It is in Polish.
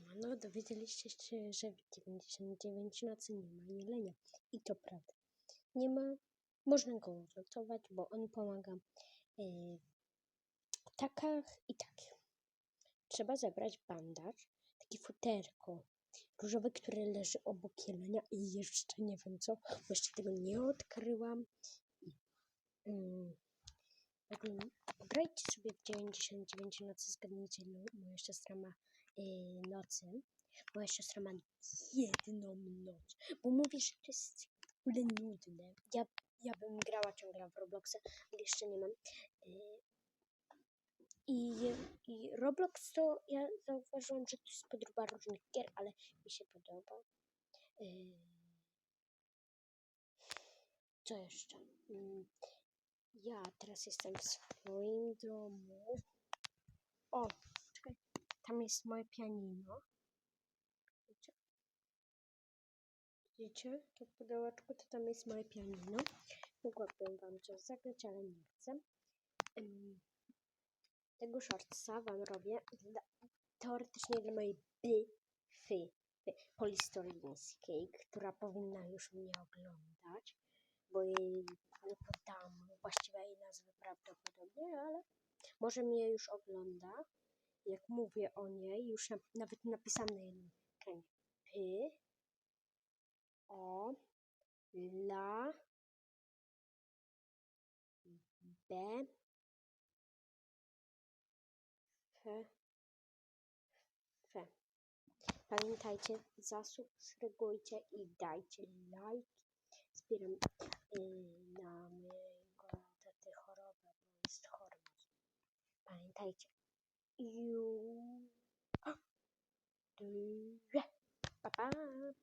ma. No, dowiedzieliście się, że w 99 nocy nie ma jelenia. I to prawda. Nie ma. Można go uratować, bo on pomaga yy, w takach i takich. Trzeba zebrać bandaż, takie futerko różowe, które leży obok jelenia i jeszcze nie wiem co, bo jeszcze tego nie odkryłam. I, mm, Grajcie sobie w 99 nocy, zgadnijcie, moja siostra ma yy, nocy. Moja siostra ma jedną noc, bo mówi, że to jest w ogóle nudne. Ja, ja bym grała ciągle w Robloxa, ale jeszcze nie mam. Yy, i, I Roblox to ja zauważyłam, że to jest podróba różnych gier, ale mi się podoba. Yy, co jeszcze? Yy, ja teraz jestem w swoim domu. O, tam jest moje pianino. Widzicie? Widzicie? To pudełeczko, to tam jest moje pianino. Mogłabym wam coś zagrać, ale nie chcę. Ym, tego shortsa wam robię dla, teoretycznie dla mojej byfy polistolińskiej, która powinna już mnie oglądać, bo jej nie podam właściwej nazwy prawdopodobnie, ale może mnie już ogląda. Jak mówię o niej, już na, nawet napisałam na jednym ekranie. Py, o, la, b, F, F. Pamiętajcie, zasubskrybujcie i dajcie like. Zbieram yy, na mojego taty chorobę, bo jest chory. Pamiętajcie. 有，二，对拜拜。